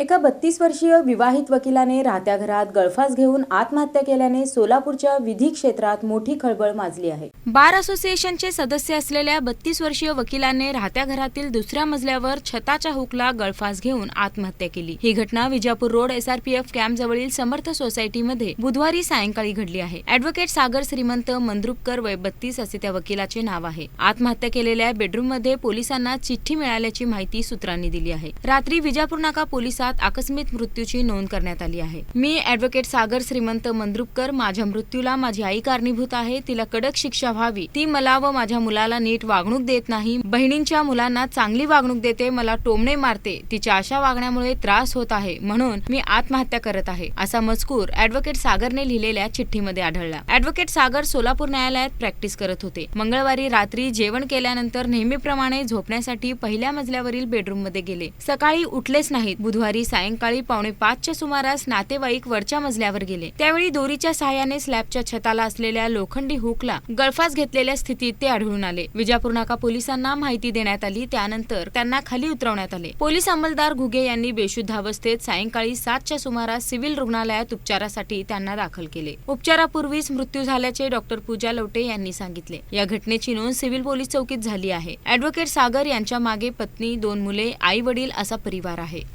एका बत्तीस वर्षीय विवाहित वकिलाने राहत्या घरात गळफास घेऊन आत्महत्या केल्याने सोलापूरच्या विधी क्षेत्रात मोठी खळबळ माजली आहे. बार असोसिएशनचे सदस्य असलेल्या बत्तीस वर्षीय वकिलाने राहत्या घरातील दुसऱ्या मजल्यावर छताच्या हुकला गळफास घेऊन आत्महत्या केली. ही घटना विजापूर रोड एसआरपीएफ कॅम्प जवळील समर्थ सोसायटीमध्ये बुधवारी सायंकाळी घडली आहे. अॅडव्होकेट सागर श्रीमंत मंद्रुपकर वय बत्तीस असे त्या वकिलाचे नाव आहे. आत्महत्या केलेल्या बेडरूममध्ये पोलिसांना चिठ्ठी मिळाल्याची माहिती सूत्रांनी दिली आहे. रात्री विजापूर नाका पोलिसात आकस्मिक मृत्यूची नोंद करण्यात आली आहे. मी ऍडव्होकेट सागर श्रीमंत मंद्रुपकर माझ्या मृत्यूला माझी आई कारणीभूत आहे तिला कडक शिक्षा व्हावी ती मला व माझ्या मुलाला नीट वागणूक देत नाही बहिणींच्या मुलांना चांगली वागणूक देते मला टोमणे मारते तिच्या अशा वागण्यामुळे त्रास होत आहे म्हणून मी आत्महत्या करत आहे असा मजकूर ऍडव्होकेट सागरने लिहिलेल्या चिठ्ठीमध्ये आढळला. ऍडव्होकेट सागर सोलापूर न्यायालयात प्रॅक्टिस करत होते. मंगळवारी रात्री जेवण केल्यानंतर नेहमीप्रमाणे झोपण्यासाठी पहिल्या मजल्यावरील बेडरूममध्ये गेले. सकाळी उठलेच नाहीत बुधवारी सायंकाळी पावणे पाचच्या सुमारास नातेवाईक वरच्या मजल्यावर गेले. त्यावेळी दोरीच्या सहाय्याने स्लॅबच्या छताला असलेल्या लोखंडी हुकला गळफास घेतलेल्या स्थितीत ते आढळून आले. विजापूर नाका पोलिसांना माहिती देण्यात आली. त्यानंतर त्यांना खाली उतरवण्यात आले. पोलीस अंमलदार घुगे यांनी बेशुद्ध अवस्थेत सायंकाळी सातच्या सुमारास सिव्हिल रुग्णालयात उपचारासाठी त्यांना दाखल केले. उपचारापूर्वीच मृत्यू झाल्याचे डॉक्टर पूजा लवटे यांनी सांगितले. या घटनेची नोंद सिव्हिल पोलीस चौकीत झाली आहे. अॅडव्होकेट सागर यांच्या मागे पत्नी दोन मुले आई वडील असा परिवार आहे.